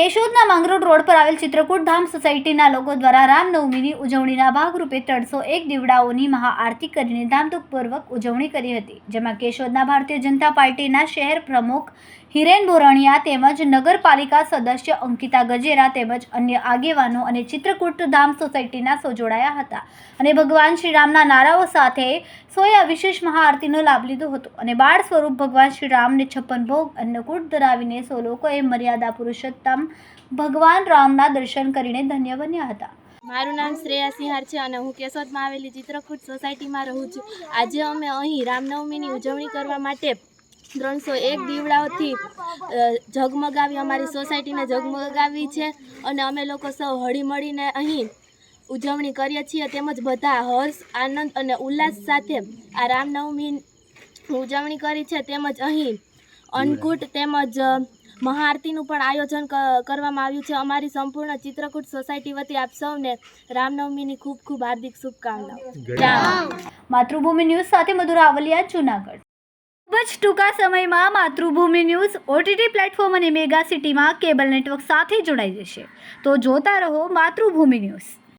કેશોદના Mangrol road પર આવેલ ચિત્રકૂટ ધામ સોસાયટીના લોકો દ્વારા રામનવમીની ઉજવણીના ભાગરૂપે ત્રણસો એક દીવડાઓની મહાઆરતી કરીને ધામધૂકપૂર્વક ઉજવણી કરી હતી, જેમાં કેશોદના ભારતીય જનતા પાર્ટીના શહેર પ્રમુખ હિરેન બોરણિયા તેમજ નગરપાલિકા સદસ્ય અંકિતા ગજેરા તેમજ અન્ય આગેવાનો અને ચિત્રકૂટ ધામ સોસાયટીના સો જોડાયા હતા અને ભગવાન શ્રી રામના નારાઓ સાથે સોએ આ વિશેષ મહાઆરતીનો લાભ લીધો હતો અને બાળ સ્વરૂપ ભગવાન શ્રી રામને છપ્પન ભોગ અન્નકૂટ ધરાવીને સો લોકોએ મર્યાદા પુરુષોત્તમ ભગવાન રામના દર્શન કરીને ધન્ય બન્યા હતા. મારું નામ શ્રેયા સિંહાર છે અને હું કેશોદમાં આવેલી ચિત્રકૂટ સોસાયટીમાં રહું છું. આજે અમે અહીં રામનવમીની ઉજવણી કરવા માટે ત્રણસો એક દીવડાઓથી ઝગમગાવી, અમારી સોસાયટીને ઝગમગાવી છે અને અમે લોકો સૌ હળીમળીને અહીં ઉજવણી કરીએ છીએ. તેમજ બધા હર્ષ, આનંદ અને ઉલ્લાસ સાથે આ રામનવમી ઉજવણી કરી છે. તેમજ અહીં અન્નકૂટ તેમજ મહાઆરતીનું પણ આયોજન કરવામાં આવ્યું છે. અમારી સંપૂર્ણ ચિત્રકૂટ સોસાયટી વતી આપ સૌને રામનવમીની ખૂબ ખૂબ હાર્દિક શુભકામનાઓ. માતૃભૂમિ ન્યૂઝ સાથે મધુરા આવલિયા જુનાગઢ. ખૂબ જ ટૂંકા સમયમાં માતૃભૂમિ ન્યૂઝ ઓટીટી પ્લેટફોર્મ અને મેગા સિટીમાં કેબલ નેટવર્ક સાથે જોડાઈ જશે. તો જોતા રહો માતૃભૂમિ ન્યૂઝ.